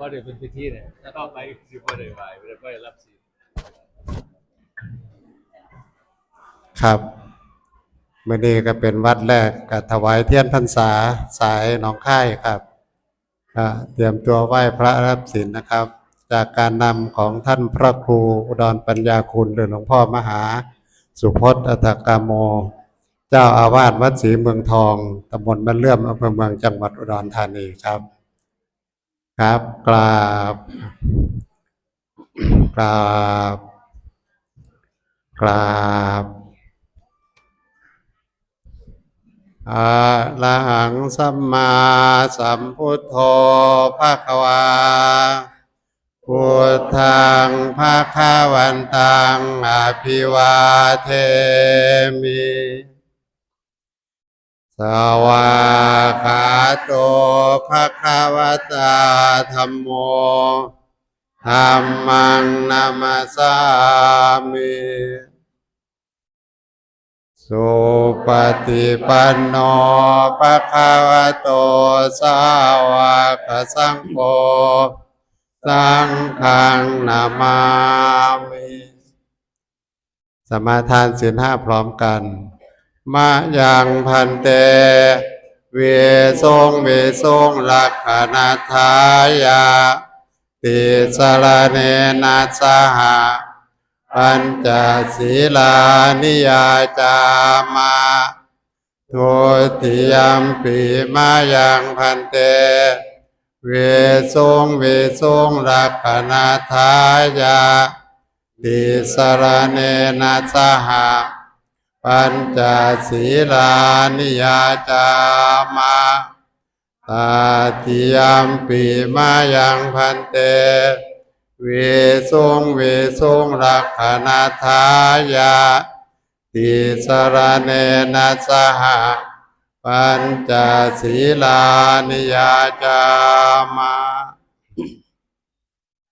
ว่าเดี๋ยวเป็นพิธีเนี่ยถ้าต่อไปสิบ่ได้ไหวไม่ได้รับศีลครับเมื่อนี้ก็เป็นวัดแรกกับถวายเทียนพรรษาสายหนองค่ายครับเตรียมตัวไหว้พระรับศีลนะครับ จากการนำของท่านพระครูอุดรปัญญาคุณหรือหลวงพ่อมหา สุพจน์อัตกามโม เจ้าอาวาสวัดศรีเมืองทองตำบลบ้านเลื่อมอำเภอเมืองจังหวัดอุดรธานีครับ ครับกราบกราบกราบอะระหังสัมมาสัมพุทโธภะคะวาพุทธังภะคะวันตังอภิวาเทมิ วากาโตภะคะวตาธัมโมธัมมังนามาสามิสุปฏิปันโนภะคะวะโตสาวกสังโฆสังฆังนามามิสมาทานศีลห้าพร้อมกัน มะยังพันเต เวทรงเวทรงลักขณาทายา ติสรเนนัสหะปัญจศีลานิยาจามาทุติยมปีมายังพันเต เวทรงเวทรงรักขณาทายาติสรเนนัสหะ ปัญจศีลานิยาจามาตาติยมปีมายังพันเต เวทรงเวทรงรักขณาทายาติสรเนนัสหะปัญจศีลานิยาจามา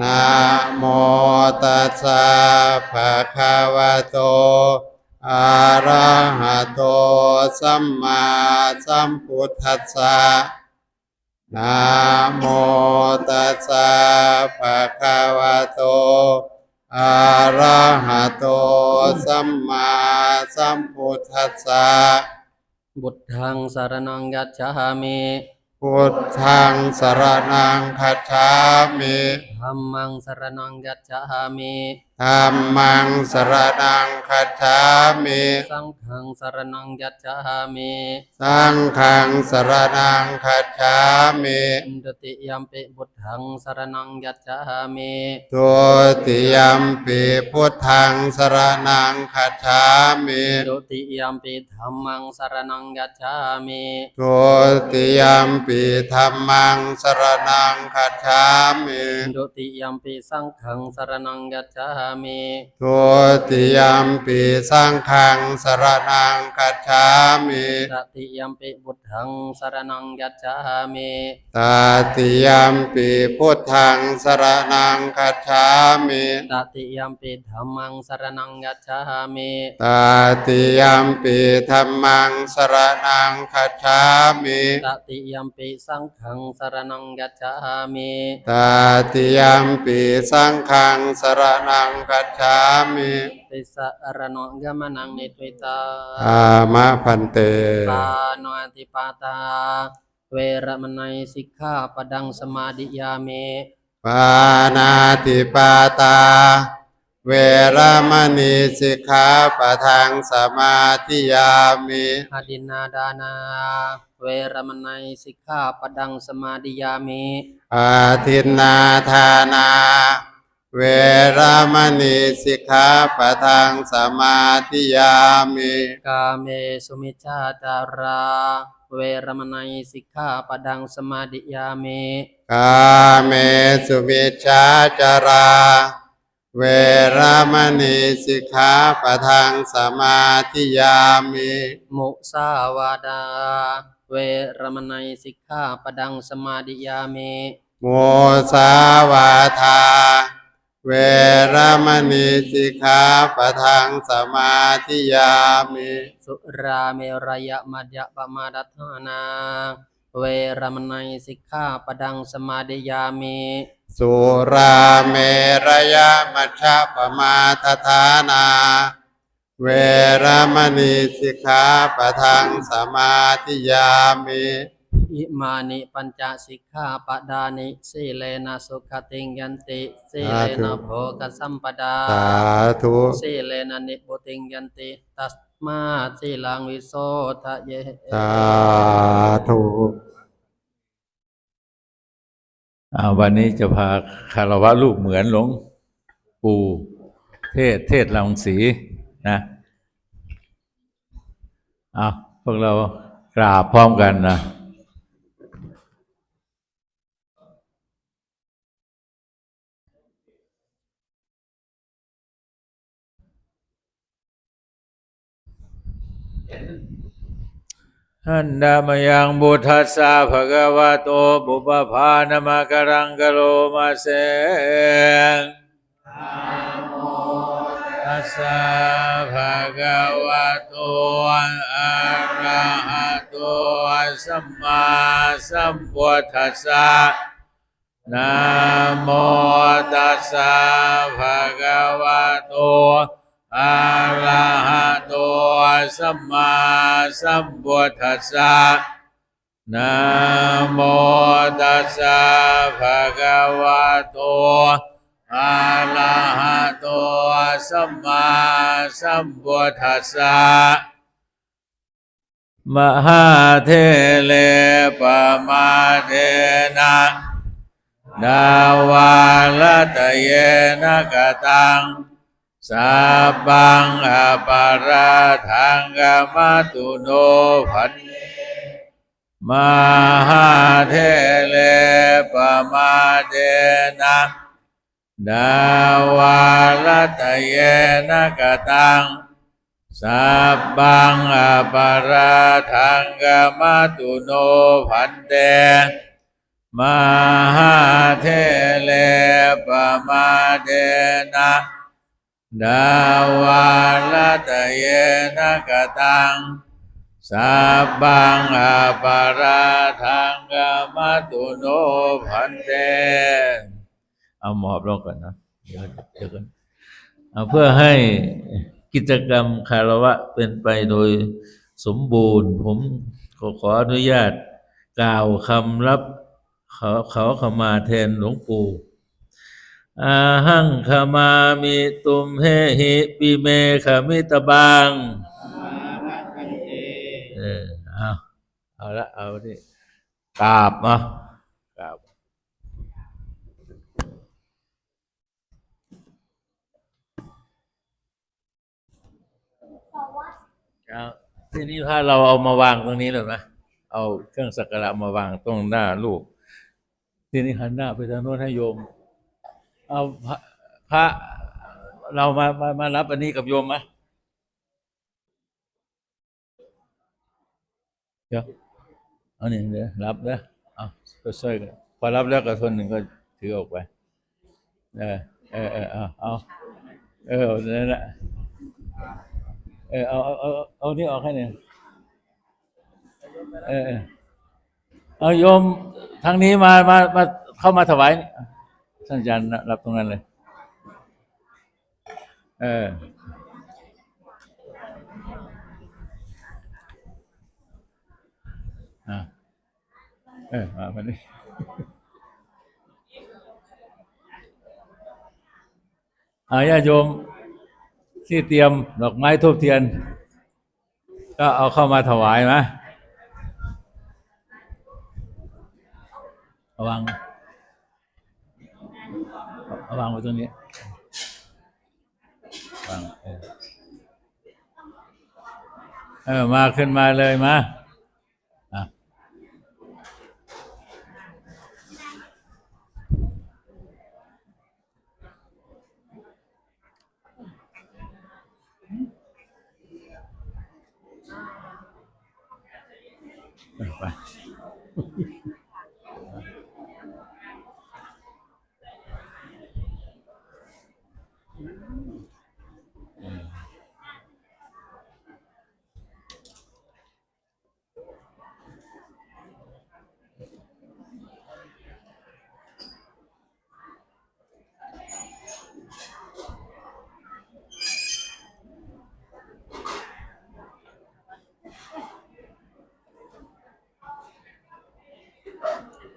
นะโมตัสสะภะคะวะโตอะระหะโตสัมมาสัมพุทธัสสะนะโมตัสสะภะคะวะโตอะระหะโตสัมมาสัมพุทธัสสะบุตทังสารนังยัจฉามิ พุทธังสรนังคัจฉามิธรรมังสารนังยัจฉามิ ธัมมังสรณังคัจฉามิสังฆังสารนังยัจฉามิสังฆังสรณังคัจฉามิอินตติยัมปิบุตทังสารนังยัจฉามิทุติยมปีพุทธังสรณังคัจฉามิดุติยัมปิธัมมังสารนังยัจฉามิทุติยมปีธัมมังสรณังคัจฉามิดุติยัมปิสังฆังสารนังยัจฉามิทุติยมปีสังฆังสรณังคัจฉามิตติยัมปิบุตทังสารนังยัจฉามิตาติยมปีพุทธังสรณังคัจฉามิตติยัมปิธัมมังสารนังยัจฉามิตาติยมปีธรรมังสรณังคัจฉามิตติยัมปิสังฆังสารนังยัจฉามิตาติยมปีสังฆังสรณังคัจฉามิติสะอรโนยมนังนิทวิตาอามะพันเตปาโนติปาตา เวรมนัยสิกขาปดังสมาดิยามิปานาติปาตา เวรมณีสิกขาปะทังสมาธิยามิอดินนาดานา เวรมนัยสิกขาปดังสมาดิยามิอาทินนาทานา เวรมณีสิกขาปะทังสมาธิยามิกาเมสุมิจฉาจารา เวรมนัยสิกขาปดังสมาดิยามิกาเมสุมิชฌาจาราเเวรมณีสิกขาปะทังสมาธิยามิมุสาวาดา เวรมณีสิกขาปดังสมาดิยามิโมสาวาทา เวรมณีสิกขาปะทังสมาธิยามิสุราเมรยมัจยปมาดัฏฐานา เวรมณีสิกขาปดังสมาดิยามิสุราเมรยมัชฌะปมาทฐานา เวรมณีสิกขาปะทังสมาธิยามิ อิมานิปัญจสิกขาปดานิสีเลนะสุขติงยันติสีเลนะโภกสัมปดาสาธุสีเลนะนิพพุติงยันติ ตัสมาสีลังวิโสทะเยสาธุอ่าวันนี้จะพาคารวะลูกเหมือนหลวงปู่เทศเทศลังสีนะอ่าพวกเรากราบพร้อมกันนะ อันดามยังบุทัสสะภะคะวะโตปุปภานมะกรังกโลมาเสตัสสะภะคะวะโตอะระหะโตสัมมาสัมพุทธัสสะนะโมตัสสะภะคะวะโต อะระหะโตสัมมาสัมพุทธัสสะนะโมตัสสะภะคะวะโตอะระหะโตสัมมาสัมพุทธัสสะมหาเทเลปมาเทนะดาวาลตเยนะกตัง สัพพังอปาราทังกามตุโนพันมหาเทเลปมาเดนะดาวาลตเยนะกตังสัพพังอปาราทังกามตุโนพันเตมหาเทเลปมาเดนะ ดาวาลตเยนะกตังสัพพังอาปาราทังกามตุโนพันเต เอาหมอบลงก่อนนะ เดี๋ยวเดี๋ยวกันเอาเพื่อให้กิจกรรมคารวะเป็นไปโดยสมบูรณ์ ผมขอขออนุญาตกล่าวคำรับขาเขาขมาแทนหลวงปู่ อาหังขมามิตุมเฮหิปิเมขมิตบังเออเอาเอาละเอาที่กราบมากราบเอาทีนี้ถ้าเราเอามาวางตรงนี้เลยไหมเอาเครื่องสักการะมาวางตรงหน้าลูกทีนี้หันหน้าไปทางโน้นให้โยม เอาพระเรามามามารับอันนี้กับโยมไหมเดี๋ยวเอานี่เดี๋ยวรับนะเอาก็ช่วยกันพอรับแล้วก็คนหนึ่งก็ถือออกไป เออเออเออเอาเอาเออนั่นแหละเออเอาเอาเอาเอานี่ออกให้หน่อยเออเออเอาโยมทางนี้มามามาเข้ามาถวาย ท่านอาจารย์รับตรงนั้นเลย เอออะเออมาพันนี้อาญาโยมที่เตรียมดอกไม้ทูบเทียน ก็เอาเข้ามาถวายนะระวัง วางไว้ตรงนี้วางเออมาขึ้นมาเลยมาไป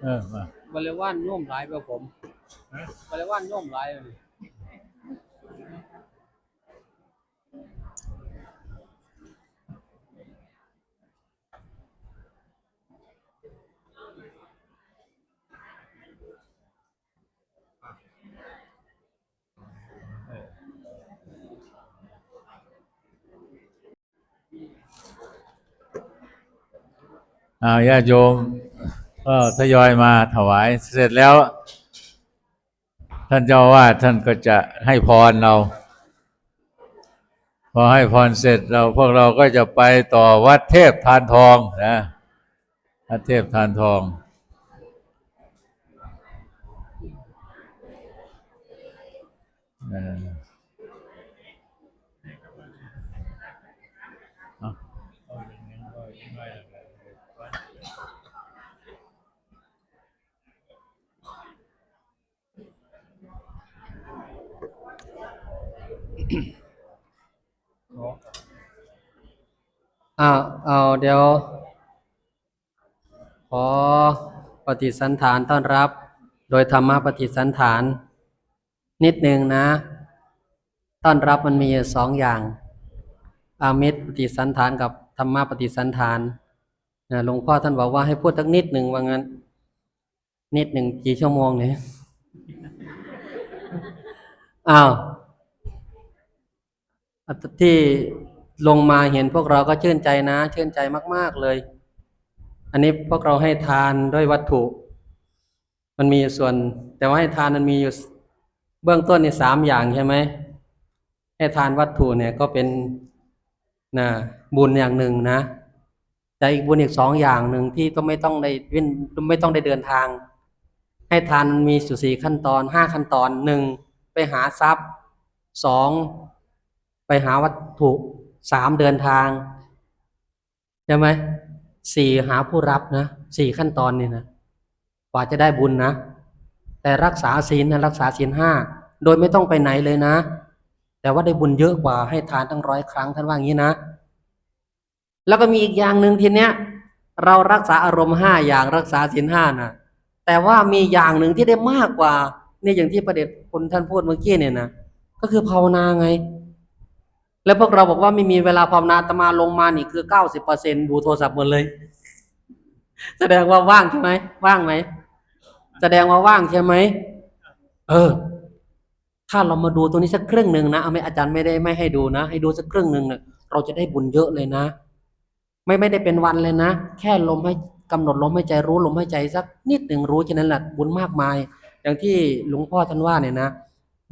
เออมาบริวารโน้มหลายไปผมบริวารโน้มหลายเลยอ่าญาติโยม ก็ทยอยมาถวายเสร็จแล้ว ท่านเจ้าอาวาดท่านก็จะให้พรเรา พอให้พรเสร็จเราพวกเราก็จะไปต่อวัดเทพทานทองนะวัดเทพทานทองออเอาเอาอย่างนั้นก็อีกหน่อยละกัน อ้าวเอาเดี๋ยว ขอปฏิสันฐานต้อนรับ โดยธรรมะปฏิสันฐาน นิดหนึ่งนะ ต้อนรับมันมีสองอย่าง อามิตรปฏิสันฐานกับธรรมะปฏิสันฐานนะหลวงพ่อท่านบอกว่าให้พูดสักนิดหนึ่งว่างั้น นิดหนึ่งกี่ชั่วโมงเนี่ยอ้าวที่ ลงมาเห็นพวกเราก็ชื่นใจนะ ชื่นใจมาก ๆเลย อันนี้พวกเราให้ทานด้วยวัตถุ มันมีส่วน แต่ว่าให้ทานมันมีอยู่เบื้องต้นในสามอย่างใช่ไหมให้ทานวัตถุเนี่ยก็เป็นนะบุญอย่างหนึ่งนะ แต่อีกบุญอีกสองอย่างหนึ่งที่ต้องไม่ต้องได้วิ่นไม่ต้องได้เดินทาง ให้ทานมีสุสี่ขั้นตอนห้าขั้นตอนหนึ่งไปหาทรัพย์สองไปหาวัตถุ สามเดินทางใช่ไหมสี่หาผู้รับนะสี่ขั้นตอนนี่นะกว่าจะได้บุญนะ แต่รักษาศีลนะรักษาศีลห้าโดยไม่ต้องไปไหนเลยนะ แต่ว่าได้บุญเยอะกว่าให้ทานตั้งร้อยครั้งท่านว่าอย่างนี้นะ แล้วก็มีอีกอย่างหนึ่งทีเนี้ย เรารักษาอารมณ์ห้าอย่างรักษาศีลห้านะแต่ว่ามีอย่างหนึ่งที่ได้มากกว่าเนี่ยอย่างที่ประเด็จคุณท่านพูดเมื่อกี้เนี่ยนะก็คือภาวนาไง แล้วพวกเราบอกว่าไม่มีเวลาภาวนาตมาลงมานี่คือเก้าสิบเปอร์เซ็นดูโทรศัพท์หมดเลย แสดงว่าว่างใช่ไหมว่างไหมแสดงว่าว่างใช่ไหมเออ ถ้าเรามาดูตรงนี้สักครึ่งหนึ่งนะเอาไม่อาจารย์ไม่ได้ไม่ให้ดูนะ ให้ดูสักครึ่งหนึ่งเนี่ยเราจะได้บุญเยอะเลยนะ ไม่ไม่ได้เป็นวันเลยนะ แค่ลมให้กำหนดลมให้ใจรู้ลมให้ใจสักนิดหนึ่งรู้ฉะนั้นแหละบุญมากมาย อย่างที่หลวงพ่อท่านว่าเนี่ยนะ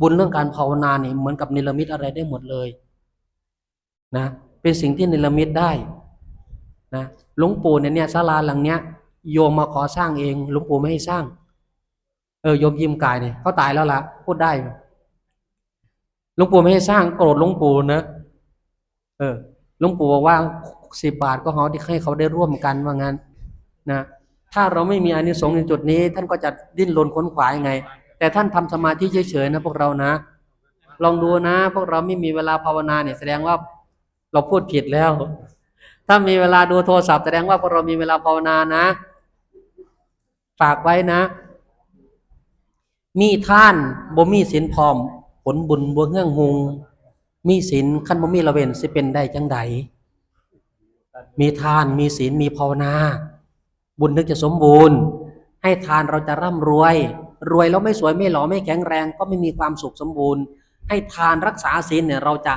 บุญเรื่องการภาวนาเนี่ยเหมือนกับนิรมิตอะไรได้หมดเลย นะเป็นสิ่งที่นิรมิตได้นะหลวงปู่เนี่ยเนี่ยศาลาหลังเนี้ยโยมมาขอสร้างเองหลวงปู่ไม่ให้สร้าง เออโยมยิมกายเนี่ยเขาตายแล้วล่ะพูดได้หลวงปู่ไม่ให้สร้างโกรธหลวงปู่นะเออหลวงปู่บอกว่าสิบบาทก็เขาที่ให้เขาได้ร่วมกันว่างั้นนะถ้าเราไม่มีอานิสงส์ในจุดนี้ ท่านก็จะดิ้นรนค้นขวายยังไง แต่ท่านทำสมาธิเฉยๆนะพวกเรานะ ลองดูนะ พวกเราไม่มีเวลาภาวนาเนี่ยแสดงว่า เราพูดผิดแล้ว ถ้ามีเวลาดูโทรศัพท์แสดงว่าพวกเรามีเวลาภาวนานะ ฝากไว้นะ มีท่านบ่มีศีลพร้อม ผลบุญบ่เงื่องหุง มีศีลขั้นบ่มีละเว้นสิเป็นได้จังใดมีทานมีศีลมีภาวนา บุญถึงจะสมบูรณ์ ให้ทานเราจะร่ำรวย รวยแล้วไม่สวยไม่หล่อไม่แข็งแรง ก็ไม่มีความสุขสมบูรณ์ ให้ทานรักษาศีลเนี่ยเราจะ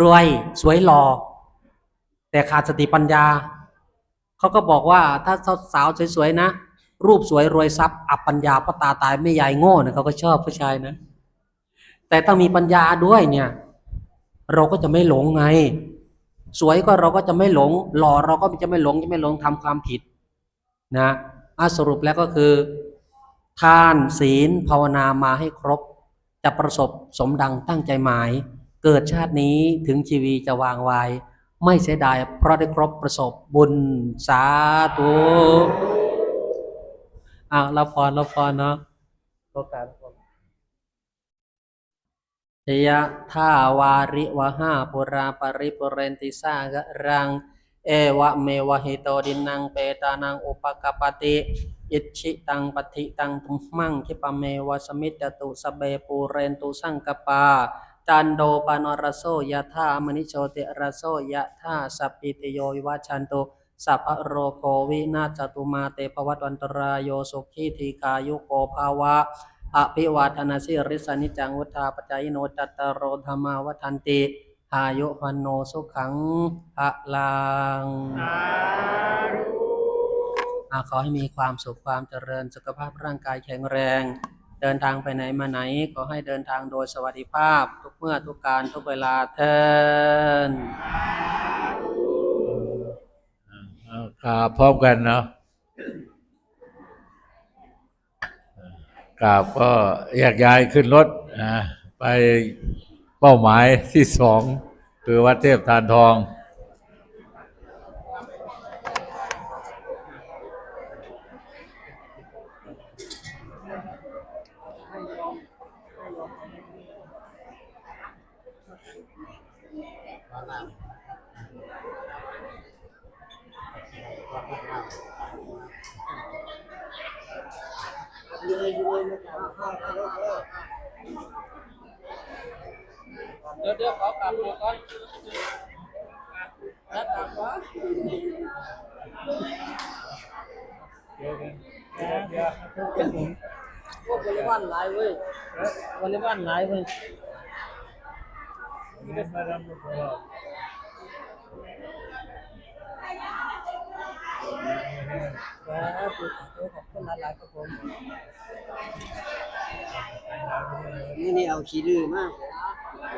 รวยสวยหล่อแต่ขาดสติปัญญา เขาก็บอกว่าถ้าสาวสวยๆนะ รูปสวยรวยทรัพย์ อับปัญญาพราะตาตายไม่ยายโง่เนี่ยเขาก็ชอบผู้ชายนะ แต่ต้องมีปัญญาด้วยเนี่ย เราก็จะไม่หลงไง สวยก็เราก็จะไม่หลง หล่อเราก็จะไม่หลงจะไม่หลงทำความผิดนะอะสรุปแล้วก็คือทานศีลภาวนามาให้ครบ จะประสบสมดังตั้งใจหมาย เกิดชาตินี้ถึงชีวีจะวางไว้ไม่เสียดายเพราะได้ครบประสบบุญสาธุอ้าวรับพรรับพรเนาะโอกาสยะท่าวาริวหาปุราปริปุเรนติสากรัง เอวะเมวะหิโตดินังเปตานังอุปกปปติอิชิตังปฏิตังทุมมังคิปะเมวะสมิจจตุสเบปูเรนตุสังกปา จันโดปานรโสยะธามณิโชติรโสยะธาสัพพิติโยวิวัชชันตุสัพพะโรโควินาศจตุมาเตภวัตวันตรายโยสุขีทีกายุโกภาวะอภิวาทนาสิริสนิจังวุธาปจายโนจัตตารโรธรรมาวัฏันติอายุวันโนสุขังพะลังอาขอให้มีความสุขความเจริญสุขภาพร่างกายแข็งแรง เดินทางไปไหนมาไหนขอให้เดินทางโดยสวัสดิภาพ ทุกเมื่อทุกการทุกเวลาเทินเอาราบพร้อมกันเนาะกราบก็แยกย้ายขึ้นรถไปเป้าหมายที่สองคือวัดเทพทานทอง เดี๋ยวเดี๋ยวขอกลับก่อนแล้วกลับวะ พวกบริวารหลายเว้ยบริวารหลายเว้ยครับขอบคุณหลายๆครับผมนี่นี่เอาขี้ลือมาก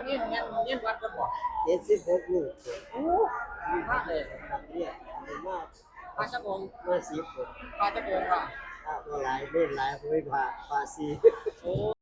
นี่เงี้ยเงี้ยวัดกันบ่เจ็ดสิบหกลูกโอ้มากเลยเนี่ยดีมากพาจะงงมาสิบหกพาจะงงว่ะ หลายเล่นหลายคุยผ่าผ่าซีโอ้